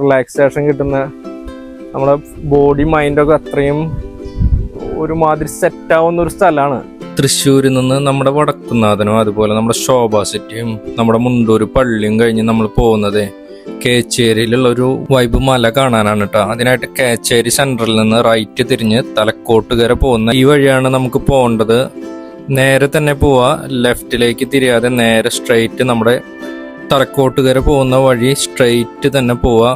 Relaxation കിട്ടുന്ന നമ്മുടെ body മൈൻഡൊക്കെ അത്രയും ഒരുമാതിരി സെറ്റ് ആവുന്ന ഒരു സ്ഥലമാണ്. തൃശ്ശൂരിൽ നിന്ന് നമ്മുടെ വടക്കുന്നാഥനും അതുപോലെ നമ്മുടെ ശോഭാ സിറ്റിയും നമ്മുടെ മുണ്ടൂർ പള്ളിയും കഴിഞ്ഞ് നമ്മൾ പോകുന്നത് കേച്ചേരിയിലുള്ള ഒരു വൈബ് മല കാണാനാണ് കേട്ടോ അതിനായിട്ട് കേച്ചേരി സെന്ററിൽ നിന്ന് റൈറ്റ് തിരിഞ്ഞ് തലക്കോട്ടുകര പോകുന്ന ഈ വഴിയാണ് നമുക്ക് പോകേണ്ടത്. നേരെ തന്നെ പോവാ. ലെഫ്റ്റിലേക്ക് തിരിയാതെ നേരെ സ്ട്രെയിറ്റ് നമ്മുടെ തലക്കോട്ടുകര പോകുന്ന വഴി സ്ട്രെയിറ്റ് തന്നെ പോവുക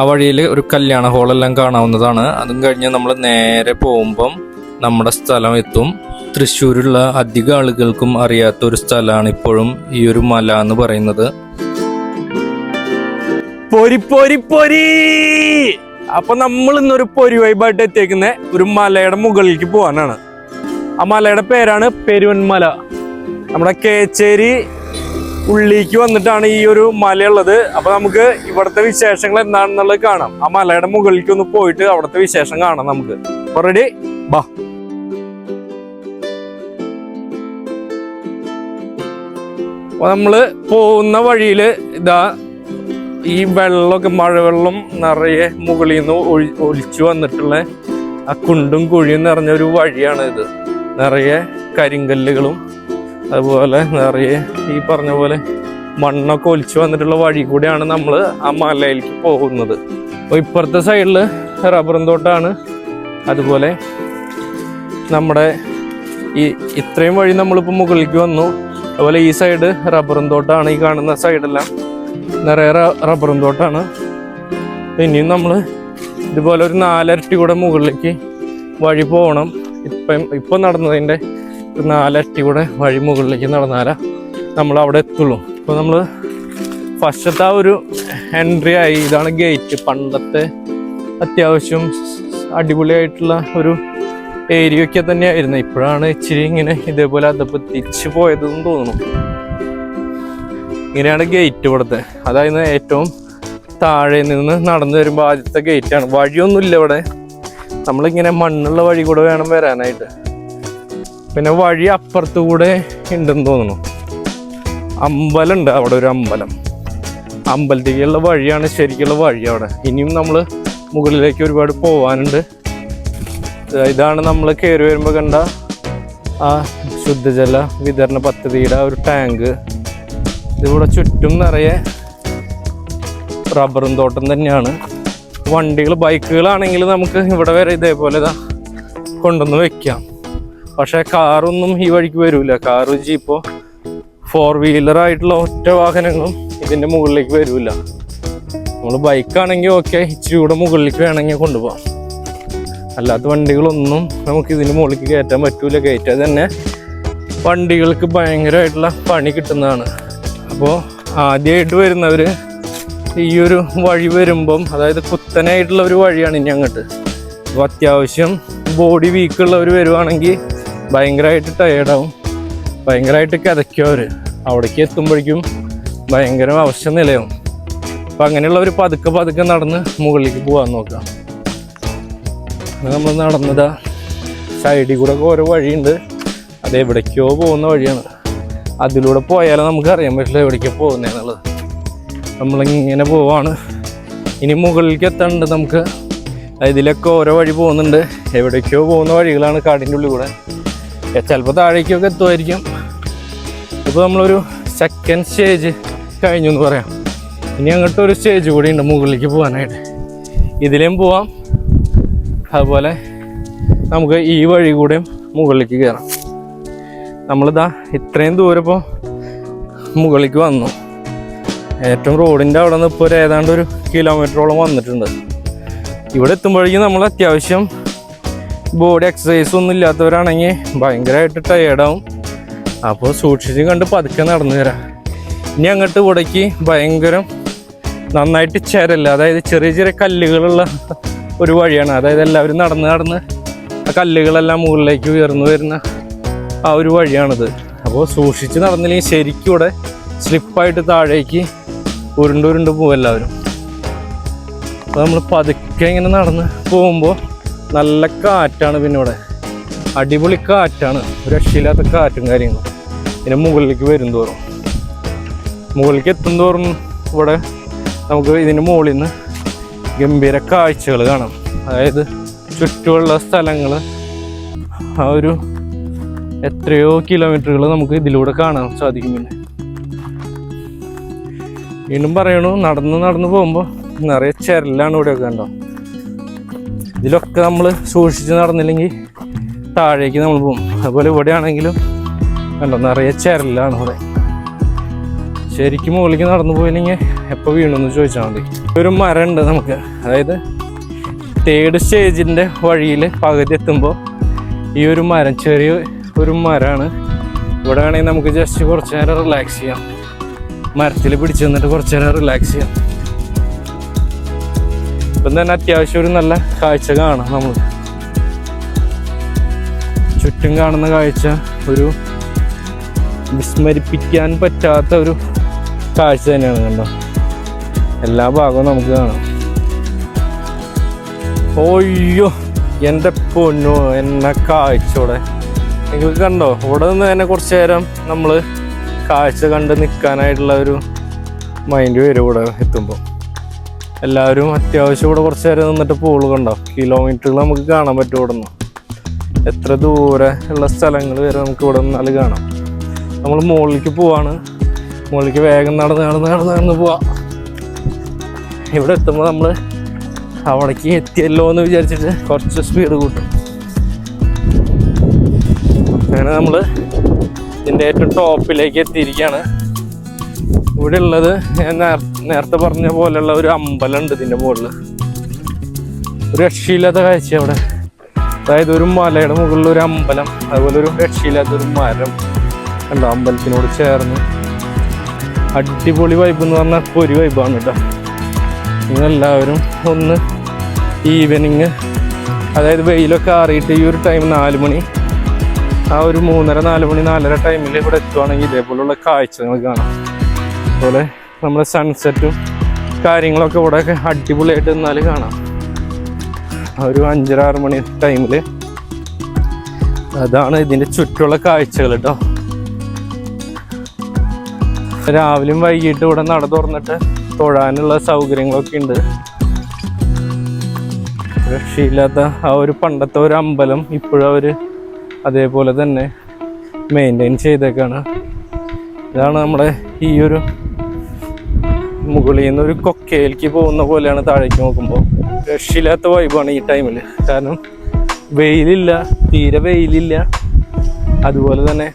ആ വഴിയിൽ ഒരു കല്യാണ ഹോളെല്ലാം കാണാവുന്നതാണ്. അതും കഴിഞ്ഞ് നമ്മൾ നേരെ പോകുമ്പം നമ്മുടെ സ്ഥലം എത്തും. തൃശ്ശൂരുള്ള അധിക ആളുകൾക്കും അറിയാത്ത ഒരു സ്ഥലമാണ് ഇപ്പോഴും ഈ ഒരു മല എന്ന് പറയുന്നത്. പൊരി പൊരി പൊരി! അപ്പൊ നമ്മൾ ഇന്നൊരു പൊരി വൈബായിട്ട് എത്തിയേക്കുന്ന ഒരു മലയുടെ മുകളിലേക്ക് പോകാനാണ് ആ മലയുടെ പേരാണ് പെരുവൻമല. നമ്മുടെ കേച്ചേരി ഉള്ളിലേക്ക് വന്നിട്ടാണ് ഈ ഒരു മലയുള്ളത്. അപ്പൊ നമുക്ക് ഇവിടുത്തെ വിശേഷങ്ങൾ എന്താണെന്നുള്ളത് കാണാം. ആ മലയുടെ മുകളിലേക്ക് ഒന്ന് പോയിട്ട് അവിടുത്തെ വിശേഷം കാണാം നമുക്ക്. റെഡി ബാ. അപ്പൊ നമ്മൾ പോകുന്ന വഴിയിൽ ഇതാ ഈ വെള്ളമൊക്കെ മഴവെള്ളം നിറയെ മുകളിൽ നിന്ന് ഒലിച്ചു വന്നിട്ടുള്ള ആ കുണ്ടും കുഴിയും നിറഞ്ഞ ഒരു വഴിയാണ് ഇത് നിറയെ കരിങ്കല്ലുകളും അതുപോലെ നിറയെ ഈ പറഞ്ഞ പോലെ മണ്ണൊക്കെ ഒലിച്ചു വന്നിട്ടുള്ള വഴി കൂടെയാണ് നമ്മൾ ആ മലയിലേക്ക് പോകുന്നത്. അപ്പോൾ ഇപ്പുറത്തെ സൈഡിൽ റബ്ബറും തോട്ടാണ്. അതുപോലെ നമ്മുടെ ഈ ഇത്രയും വഴി നമ്മളിപ്പോൾ മുകളിലേക്ക് വന്നു. അതുപോലെ ഈ സൈഡ് റബ്ബറും തോട്ടാണ് ഈ കാണുന്ന സൈഡെല്ലാം നിറയെ റബ്ബറും തോട്ടാണ്. ഇനിയും നമ്മൾ ഇതുപോലെ ഒരു നാലരട്ടി കൂടെ മുകളിലേക്ക് വഴി പോകണം. ഇപ്പം ഇപ്പം നടന്നതിന്റെ ഒരു നാലരട്ടി കൂടെ വഴി മുകളിലേക്ക് നടന്നാലാ നമ്മൾ അവിടെ എത്തുള്ളൂ. അപ്പോൾ നമ്മൾ ഫസ്റ്റത്തെ ആ ഒരു എൻട്രി ആയി ഇതാണ് ഗേറ്റ് പണ്ടത്തെ അത്യാവശ്യം അടിപൊളിയായിട്ടുള്ള ഒരു ഏരിയ ഒക്കെ തന്നെയായിരുന്നു. ഇപ്പോഴാണ് ഇച്ചിരി ഇങ്ങനെ ഇതേപോലെ അതപ്പോൾ തിരിച്ചു പോയതെന്ന് തോന്നുന്നു. ഇങ്ങനെയാണ് ഗേറ്റ് ഇവിടുത്തെ. അതായത് ഏറ്റവും താഴെ നിന്ന് നടന്നു വരുമ്പോൾ ആദ്യത്തെ ഗേറ്റാണ് വഴിയൊന്നുമില്ല ഇവിടെ. നമ്മളിങ്ങനെ മണ്ണുള്ള വഴി കൂടെ വേണം വരാനായിട്ട്. പിന്നെ വഴി അപ്പുറത്ത് കൂടെ ഉണ്ടെന്ന് തോന്നുന്നു. അമ്പലം ഉണ്ട് അവിടെ ഒരു അമ്പലം. അമ്പലത്തേക്കുള്ള വഴിയാണ് ശരിക്കുള്ള വഴി അവിടെ. ഇനിയും നമ്മൾ മുകളിലേക്ക് ഒരുപാട് പോവാനുണ്ട്. ഇതാ- ഇതാണ് നമ്മൾ കയറി വരുമ്പോൾ കണ്ട ആ ശുദ്ധജല വിതരണ പദ്ധതിയുടെ ഒരു ടാങ്ക്. ഇതിവിടെ ചുറ്റും നിറയെ റബ്ബറും തോട്ടം തന്നെയാണ്. വണ്ടികൾ ബൈക്കുകളാണെങ്കിൽ നമുക്ക് ഇവിടെ വരെ ഇതേപോലെ ഇതാ കൊണ്ടുവന്ന് വെക്കാം. പക്ഷേ കാറൊന്നും ഈ വഴിക്ക് വരൂല. കാറ് ജീപ്പോ ഫോർ വീലർ ആയിട്ടുള്ള ഒറ്റ വാഹനങ്ങളും ഇതിന്റെ മുകളിലേക്ക് വരൂല. നമ്മൾ ബൈക്കാണെങ്കിൽ ഓക്കെ ഇച്ചിരി കൂടെ മുകളിലേക്ക് വേണമെങ്കിൽ കൊണ്ടുപോകാം അല്ലാത്ത വണ്ടികളൊന്നും നമുക്ക് ഇതിന് മുകളിലേക്ക് കയറ്റാൻ പറ്റൂല. കയറ്റാൻ തന്നെ വണ്ടികൾക്ക് ഭയങ്കരമായിട്ടുള്ള പണി കിട്ടുന്നതാണ്. അപ്പോൾ ആദ്യമായിട്ട് വരുന്നവർ ഈ ഒരു വഴി വരുമ്പം അതായത് കുത്തനായിട്ടുള്ള ഒരു വഴിയാണ് ഇനി അങ്ങോട്ട്. അപ്പോൾ അത്യാവശ്യം ബോഡി വീക്കുള്ളവർ വരുവാണെങ്കിൽ ഭയങ്കരമായിട്ട് ടയേർഡാവും ഭയങ്കരമായിട്ട് കിതയ്ക്കും അവർ അവിടേക്ക് എത്തുമ്പോഴേക്കും ഭയങ്കര അവശ്യ നിലയാവും അപ്പം അങ്ങനെയുള്ളവർ പതുക്കെ പതുക്കെ നടന്ന് മുകളിലേക്ക് പോകാൻ നോക്കാം. നമ്മൾ നടന്നതാ. സൈഡിൽ കൂടെ ഒക്കെ ഓരോ വഴിയുണ്ട്. അത് എവിടേക്കോ പോകുന്ന വഴിയാണ്. അതിലൂടെ പോയാലേ നമുക്ക് അറിയാൻ പറ്റില്ല എവിടേക്കോ പോകുന്നതെന്നുള്ളത് നമ്മളിങ്ങനെ പോവാണ്. ഇനി മുകളിലേക്ക് എത്താനുണ്ട് നമുക്ക്. ഇതിലൊക്കെ ഓരോ വഴി പോകുന്നുണ്ട്. എവിടേക്കോ പോകുന്ന വഴികളാണ് കാടിന്റെ ഉള്ളിൽ കൂടെ. ചിലപ്പോൾ താഴേക്കൊക്കെ എത്തുമായിരിക്കും. ഇപ്പോൾ നമ്മളൊരു സെക്കൻഡ് സ്റ്റേജ് കഴിഞ്ഞു എന്ന് പറയാം. ഇനി അങ്ങോട്ട് ഒരു സ്റ്റേജ് കൂടി ഉണ്ട് മുകളിലേക്ക് പോകാനായിട്ട്. ഇതിലേയും പോവാം. അതുപോലെ നമുക്ക് ഈ വഴി കൂടെയും മുകളിലേക്ക് കയറാം നമ്മളിതാ ഇത്രയും ദൂരം ഇപ്പോൾ മുകളിലേക്ക് വന്നു. ഏറ്റവും റോഡിന്റെ അവിടെ നിന്ന് ഇപ്പോൾ ഒരു ഏതാണ്ട് ഒരു കിലോമീറ്ററോളം വന്നിട്ടുണ്ട്. ഇവിടെ എത്തുമ്പോഴേക്കും നമ്മൾ അത്യാവശ്യം ബോഡി എക്സസൈസ് ഒന്നും ഇല്ലാത്തവരാണെങ്കിൽ ഭയങ്കരമായിട്ട് ടയേർഡാവും അപ്പോൾ സൂക്ഷിച്ച് കണ്ട് പതുക്കെ നടന്നു തരാം ഇനി അങ്ങോട്ട് ഇവിടേക്ക് ഭയങ്കരം നന്നായിട്ട് ചേരല്ല അതായത് ചെറിയ ചെറിയ കല്ലുകളുള്ള ഒരു വഴിയാണ്. അതായത് എല്ലാവരും നടന്ന് നടന്ന് ആ കല്ലുകളെല്ലാം മുകളിലേക്ക് ഉയർന്നു വരുന്ന ആ ഒരു വഴിയാണിത്. അപ്പോൾ സൂക്ഷിച്ച് നടന്നില്ലെങ്കിൽ ശരിക്കും ഇവിടെ സ്ലിപ്പായിട്ട് താഴേക്ക് ഉരുണ്ട് ഉരുണ്ട് പോകും എല്ലാവരും. അപ്പോൾ നമ്മൾ പതുക്കെ ഇങ്ങനെ നടന്ന് പോകുമ്പോൾ നല്ല കാറ്റാണ് പിന്നെ ഇവിടെ. അടിപൊളി കാറ്റാണ്. രക്ഷയില്ലാത്ത കാറ്റും കാര്യങ്ങളും. പിന്നെ മുകളിലേക്ക് വരും തോറും. മുകളിലേക്ക് എത്തും തോറും ഇവിടെ നമുക്ക് ഇതിന്റെ മുകളിൽ നിന്ന് ഗംഭീര കാഴ്ചകൾ കാണാം. അതായത് ചുറ്റുമുള്ള സ്ഥലങ്ങൾ ആ ഒരു എത്രയോ കിലോമീറ്ററുകൾ നമുക്ക് ഇതിലൂടെ കാണാൻ സാധിക്കും പിന്നെ. വീണ്ടും പറയണു നടന്ന് നടന്ന് പോകുമ്പോൾ നിറയെ ചെരലാണ് ഇവിടെയൊക്കെ കണ്ടോ? ഇതിലൊക്കെ നമ്മൾ സൂക്ഷിച്ച് നടന്നില്ലെങ്കിൽ താഴേക്ക് നമ്മൾ പോകും. അതുപോലെ ഇവിടെ ആണെങ്കിലും കണ്ടോ നിറയെ ചരലാണ് ഇവിടെ. ശരിക്കും മുകളിലേക്ക് നടന്നു പോയില്ലെങ്കിൽ എപ്പോൾ വീണെന്ന് ചോദിച്ചാൽ മതി. ഒരു മരം ഉണ്ട് നമുക്ക്. അതായത് തേർഡ് സ്റ്റേജിന്റെ വഴിയിൽ പകുതി എത്തുമ്പോൾ ഈ ഒരു മരം ചെറിയ ഒരു മരമാണ്. ഇവിടെ വേണമെങ്കിൽ നമുക്ക് ജസ്റ്റ് കുറച്ച് നേരം റിലാക്സ് ചെയ്യാം. മരത്തിൽ പിടിച്ചു നിന്നിട്ട് കുറച്ച് നേരം റിലാക്സ് ചെയ്യാം. ഇപ്പം തന്നെ അത്യാവശ്യം ഒരു നല്ല കാഴ്ച കാണാം നമ്മൾ. ചുറ്റും കാണുന്ന കാഴ്ച ഒരു വിസ്മരിപ്പിക്കാൻ പറ്റാത്ത ഒരു കാഴ്ച തന്നെയാണ് കണ്ടോ? എല്ലാ ഭാഗവും നമുക്ക് കാണാം. ഓയ്യോ എന്റെ പൊന്നോ എന്നെ കാഴ്ചയോടെ. നിങ്ങൾക്ക് കണ്ടോ? ഇവിടെ നിന്ന് തന്നെ കുറച്ച് നേരം നമ്മൾ കാഴ്ച കണ്ട് നിൽക്കാനായിട്ടുള്ള ഒരു മൈൻഡ് വരും ഇവിടെ എത്തുമ്പോൾ എല്ലാവരും അത്യാവശ്യം ഇവിടെ കുറച്ച് നേരം നിന്നിട്ട് പോൾ കണ്ടോ? കിലോമീറ്ററുകൾ നമുക്ക് കാണാൻ പറ്റും ഇവിടെ നിന്ന് എത്ര ദൂരെ ഉള്ള സ്ഥലങ്ങൾ വരെ നമുക്ക് ഇവിടെ നിന്നാൽ കാണാം. നമ്മൾ മുകളിലേക്ക് പോവാണ്. മുകളിലേക്ക് വേഗം നടന്ന് നടന്ന് നടന്ന് നടന്ന് പോവാം. ഇവിടെ എത്തുമ്പോൾ നമ്മൾ അവിടേക്ക് എത്തിയല്ലോ എന്ന് വിചാരിച്ചിട്ട് കുറച്ച് സ്പീഡ് കൂട്ടും. അങ്ങനെ നമ്മൾ ഇതിന്റെ ഏറ്റവും ടോപ്പിലേക്ക് എത്തിയിരിക്കുകയാണ് ഇവിടെ ഉള്ളത് ഞാൻ നേരത്തെ പറഞ്ഞ പോലെയുള്ള ഒരു അമ്പലം ഉണ്ട് ഇതിന്റെ മുകളിൽ ഒരു രക്ഷയില്ലാത്ത കാഴ്ച അവിടെ. അതായത് ഒരു മലയുടെ മുകളിൽ ഒരു അമ്പലം അതുപോലെ ഒരു രക്ഷയില്ലാത്ത ഒരു മരം കണ്ടോ? അമ്പലത്തിനോട് ചേർന്ന്. അടിപൊളി വൈബ് എന്ന് പറഞ്ഞാൽ ഒരു വൈബാണ് കേട്ടോ. നിങ്ങളെല്ലാവരും ഒന്ന് ഈവനിങ് അതായത് വെയിലൊക്കെ ആറിയിട്ട് ഈ ഒരു ടൈം നാല് മണി ആ ഒരു മൂന്നര നാല് മണി നാലര ടൈമിൽ ഇവിടെ എത്തുവാണെങ്കിൽ ഇതേപോലുള്ള കാഴ്ച നിങ്ങൾക്ക് കാണാം. അതുപോലെ നമ്മുടെ സൺസെറ്റും കാര്യങ്ങളൊക്കെ ഇവിടെയൊക്കെ അടിപൊളിയായിട്ട് നിന്നാൽ കാണാം. ഒരു അഞ്ചര ആറ് മണി ടൈമിൽ അതാണ് ഇതിന്റെ ചുറ്റുമുള്ള കാഴ്ചകൾ കേട്ടോ രാവിലെയും വൈകിട്ടും ഇവിടെ നട തുറന്നിട്ട് തൊഴാനുള്ള സൗകര്യങ്ങളൊക്കെ ഉണ്ട്. രക്ഷയില്ലാത്ത ആ ഒരു പണ്ടത്തെ ഒരു അമ്പലം ഇപ്പോഴും അവർ അതേപോലെ തന്നെ മെയിന്റെയിൻ ചെയ്തേക്കാണ്. ഇതാണ് നമ്മുടെ ഈ ഒരു മുകളിൽ നിന്ന് ഒരു കൊക്കയിലേക്ക് പോകുന്ന പോലെയാണ് താഴേക്ക് നോക്കുമ്പോൾ രക്ഷയില്ലാത്ത വൈബാണ് ഈ ടൈമിൽ കാരണം വെയിലില്ല തീരെ വെയിലില്ല. അതുപോലെ തന്നെ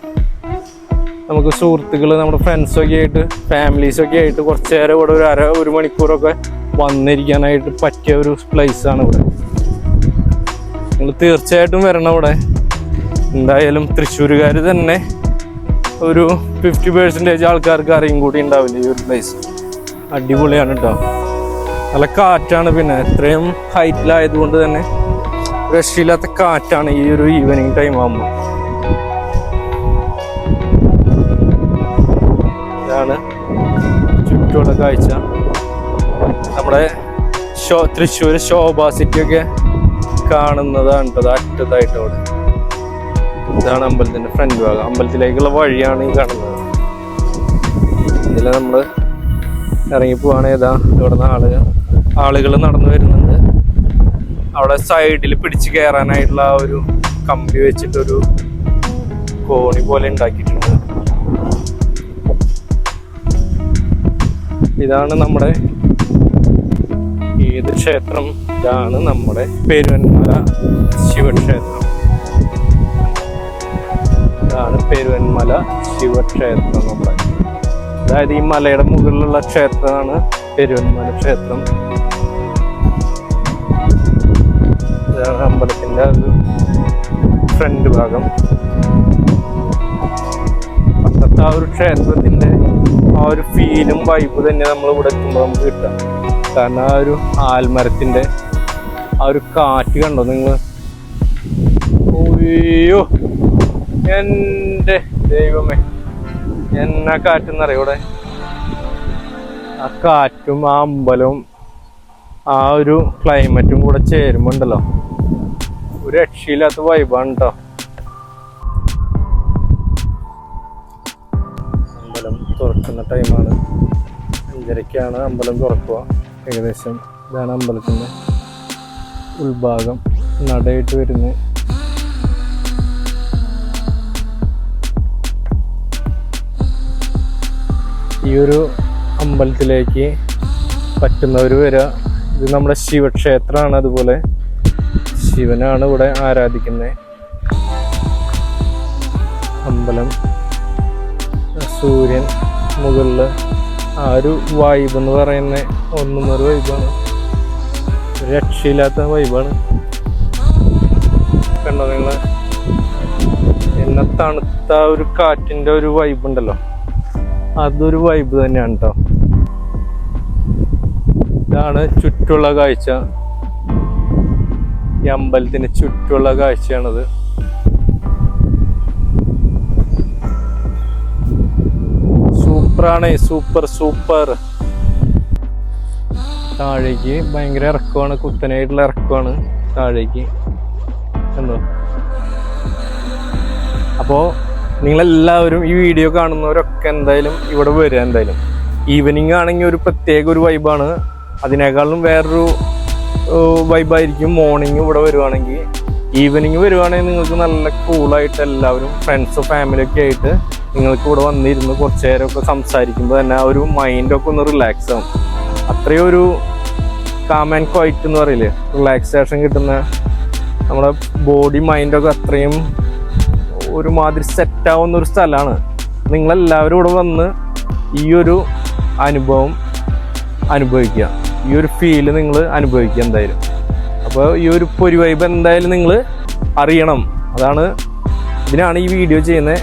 നമുക്ക് സുഹൃത്തുക്കൾ നമ്മുടെ ഫ്രണ്ട്സൊക്കെ ആയിട്ട് ഫാമിലീസൊക്കെ ആയിട്ട് കുറച്ച് നേരം ഇവിടെ ഒരു അര ഒരു മണിക്കൂറൊക്കെ വന്നിരിക്കാനായിട്ട് പറ്റിയ ഒരു പ്ലേസാണ് ഇവിടെ. നിങ്ങൾ തീർച്ചയായിട്ടും വരണം ഇവിടെ എന്തായാലും തൃശ്ശൂരുകാർ തന്നെ ഒരു ഫിഫ്റ്റി പേഴ്സന്റേജ് ആൾക്കാർക്ക് അറിയും കൂടി ഉണ്ടാവില്ല ഈ ഒരു പ്ലേസ് അടിപൊളിയാണ് കേട്ടോ നല്ല കാറ്റാണ് പിന്നെ. എത്രയും ഹൈറ്റിലായതുകൊണ്ട് തന്നെ രക്ഷയില്ലാത്ത കാറ്റാണ് ഈ ഒരു ഈവനിങ് ടൈം ആകുമ്പോൾ ഇതാണ് ചുറ്റുമുള്ള കാഴ്ച. നമ്മുടെ ഷോ തൃശ്ശൂർ ശോഭ സിറ്റി ഒക്കെ കാണുന്നതാണ് കേട്ടോ അറ്റത്തായിട്ട് അവിടെ. ഇതാണ് അമ്പലത്തിന്റെ ഫ്രണ്ട് ഭാഗം. അമ്പലത്തിലേക്കുള്ള വഴിയാണ് ഈ കാണുന്നത്. ഇതിൽ നമ്മൾ ഇറങ്ങി പോവാണ് ഏതാ ഇവിടുന്ന് ആളുകൾ ആളുകൾ നടന്നു വരുന്നുണ്ട്. അവിടെ സൈഡിൽ പിടിച്ച് കയറാനായിട്ടുള്ള ആ ഒരു കമ്പി വെച്ചിട്ടൊരു കോണി പോലെ ഉണ്ടാക്കിയിട്ടുണ്ട്. ഇതാണ് നമ്മുടെ ഏത് ക്ഷേത്രം? ഇതാണ് നമ്മുടെ പെരുവന്മല ശിവക്ഷേത്രം. ഇതാണ് പെരുവന്മല ശിവക്ഷേത്രം നമ്മുടെ അതായത് ഈ മലയുടെ മുകളിലുള്ള ക്ഷേത്രമാണ് പെരുവന്മല ക്ഷേത്രം. ഇതാണ് അമ്പലത്തിന്റെ ഒരു ഫ്രണ്ട് ഭാഗം. പണ്ടത്തെ ആ ഒരു ക്ഷേത്രത്തിന്റെ ആ ഒരു ഫീലും വൈബ് തന്നെ നമ്മൾ ഇവിടെ എത്തുമ്പോൾ നമുക്ക് കിട്ടാം കാരണം ആ ഒരു ആൽമരത്തിന്റെ ആ ഒരു കാറ്റ് കണ്ടോ നിങ്ങൾ ഓയ്യോ എന്റെ ദൈവമേ. എന്നാ കാറ്റെന്നറിയോ ഇവിടെ ആ കാറ്റും ആ അമ്പലവും ആ ഒരു ക്ലൈമറ്റും കൂടെ ചേരുമ്പോ ഉണ്ടല്ലോ ഒരു രക്ഷയില്ലാത്ത വൈബാണ് കേട്ടോ അമ്പലം തുറക്കുന്ന ടൈമാണ് അഞ്ചരയ്ക്കാണ് അമ്പലം തുറക്കുക. ഏകദേശം ഇതാണ് അമ്പലത്തിന്റെ ഉൾഭാഗം. നടയിട്ട് വരുന്നത്. ഈ ഒരു അമ്പലത്തിലേക്ക് പറ്റുന്നവർ വരിക ഇത് നമ്മുടെ ശിവക്ഷേത്രമാണ് അതുപോലെ. ശിവനാണ് ഇവിടെ ആരാധിക്കുന്നത് അമ്പലം സൂര്യൻ മുകളിൽ ആ ഒരു വൈബ് എന്ന് പറയുന്ന. ഒന്നൊന്നൊരു വൈബാണ് രക്ഷയില്ലാത്ത വൈബാണ് കണ്ടോ നിങ്ങൾ എന്നെ തണുത്ത ഒരു കാറ്റിന്റെ ഒരു വൈബ് ഉണ്ടല്ലോ. അതൊരു വൈബ് തന്നെയാണ് കേട്ടോ ഇതാണ് ചുറ്റുള്ള കാഴ്ച. ഈ അമ്പലത്തിന് ചുറ്റുള്ള കാഴ്ചയാണത്. സൂപ്പറാണ് സൂപ്പർ സൂപ്പർ. താഴേക്ക് ഭയങ്കര ഇറക്കമാണ് കുത്തനായിട്ടുള്ള ഇറക്കമാണ് താഴേക്ക്. എന്തോ അപ്പോൾ നിങ്ങളെല്ലാവരും ഈ വീഡിയോ കാണുന്നവരൊക്കെ എന്തായാലും ഇവിടെ വരിക എന്തായാലും. ഈവനിങ് ആണെങ്കിൽ ഒരു പ്രത്യേക ഒരു വൈബാണ് അതിനേക്കാളും വേറൊരു വൈബായിരിക്കും മോർണിംഗ് ഇവിടെ വരുവാണെങ്കിൽ. ഈവനിങ് വരുവാണെങ്കിൽ നിങ്ങൾക്ക് നല്ല കൂളായിട്ട് എല്ലാവരും ഫ്രണ്ട്സ് ഫാമിലിയൊക്കെ ആയിട്ട് നിങ്ങൾക്ക് ഇവിടെ വന്നിരുന്ന് കുറച്ച് നേരമൊക്കെ സംസാരിക്കുമ്പോൾ തന്നെ ആ ഒരു മൈൻഡൊക്കെ ഒന്ന് റിലാക്സ് ആവും. അത്രയും ഒരു കാം ആൻഡ് ക്വൈറ്റ് എന്ന് പറയില്ലേ? റിലാക്സേഷൻ കിട്ടുന്ന നമ്മുടെ ബോഡി മൈൻഡൊക്കെ അത്രയും ഒരുമാതിരി സെറ്റ് ആവുന്ന ഒരു സ്ഥലമാണ്. നിങ്ങളെല്ലാവരും ഇവിടെ വന്ന് ഈ ഒരു അനുഭവം അനുഭവിക്കുക. ഈ ഒരു ഫീൽ നിങ്ങൾ അനുഭവിക്കുക എന്തായാലും. അപ്പോൾ ഈ ഒരു പൊരി വൈബ് എന്തായാലും നിങ്ങൾ അറിയണം. അതാണ് ഇതിനാണ് ഈ വീഡിയോ ചെയ്യുന്നത്.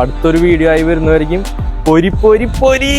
അടുത്തൊരു വീഡിയോ ആയി വരുന്നവരിക്കും പൊരി പൊരി പൊരി!